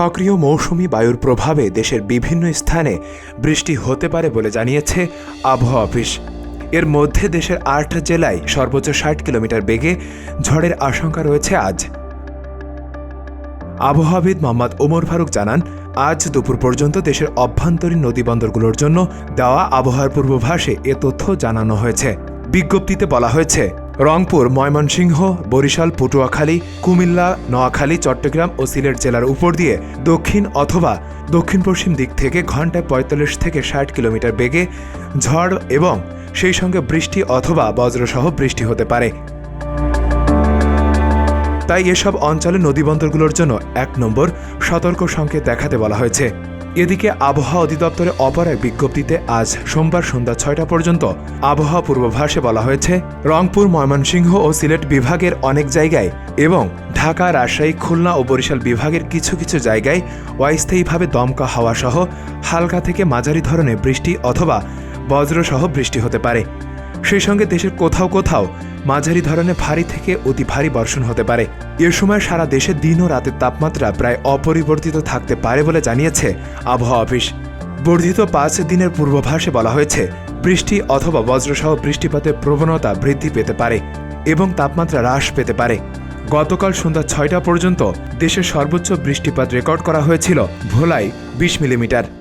সক্রিয় মৌসুমি বায়ুর প্রভাবে দেশের বিভিন্ন স্থানে বৃষ্টি হতে পারে বলে জানিয়েছে আবহাওয়া অফিস। এর মধ্যে দেশের আট জেলায় সর্বোচ্চ ষাট কিলোমিটার বেগে ঝড়ের আশঙ্কা রয়েছে আজ। আবহাওয়াবিদ মোহাম্মদ ওমর ফারুক জানান, আজ দুপুর পর্যন্ত দেশের অভ্যন্তরীণ নদীবন্দরগুলোর জন্য দেওয়া আবহাওয়ার পূর্বাভাসে এ তথ্য জানানো হয়েছে। বিজ্ঞপ্তিতে বলা হয়েছে রংপুর, ময়মনসিংহ, বরিশাল, পটুয়াখালী, কুমিল্লা, নোয়াখালী, চট্টগ্রাম ও সিলেট জেলার উপর দিয়ে দক্ষিণ অথবা দক্ষিণ পশ্চিম দিক থেকে ঘন্টায় পঁয়তাল্লিশ থেকে ষাট কিলোমিটার বেগে ঝড় এবং সেই সঙ্গে বৃষ্টি অথবা বজ্রসহ বৃষ্টি হতে পারে। তাই এসব অঞ্চলে নদীবন্দরগুলোর জন্য এক নম্বর সতর্ক সংকেত দেখাতে বলা হয়েছে। এদিকে আবহাওয়া অধিদপ্তরের অপর এক বিজ্ঞপ্তিতে আজ সোমবার সন্ধ্যা ছয়টা পর্যন্ত আবহাওয়া পূর্বাভাসে বলা হয়েছে, রংপুর, ময়মনসিংহ ও সিলেট বিভাগের অনেক জায়গায় এবং ঢাকা, রাজশাহী, খুলনা ও বরিশাল বিভাগের কিছু কিছু জায়গায় অস্থায়ীভাবে দমকা হাওয়া সহ হালকা থেকে মাঝারি ধরনের বৃষ্টি অথবা বজ্রসহ বৃষ্টি হতে পারে। সেই সঙ্গে দেশের কোথাও কোথাও মাঝারি ধরনের ভারী থেকে অতি ভারী বর্ষণ হতে পারে। এ সময় সারা দেশে দিন ও রাতের তাপমাত্রা প্রায় অপরিবর্তিত থাকতে পারে বলে জানিয়েছে আবহাওয়া অফিস। বর্ধিত পাঁচ দিনের পূর্বাভাসে বলা হয়েছে, বৃষ্টি অথবা বজ্রসহ বৃষ্টিপাতের প্রবণতা বৃদ্ধি পেতে পারে এবং তাপমাত্রা হ্রাস পেতে পারে। গতকাল সন্ধ্যা ছয়টা পর্যন্ত দেশের সর্বোচ্চ বৃষ্টিপাত রেকর্ড করা হয়েছিল ভোলায় বিশ মিলিমিটার।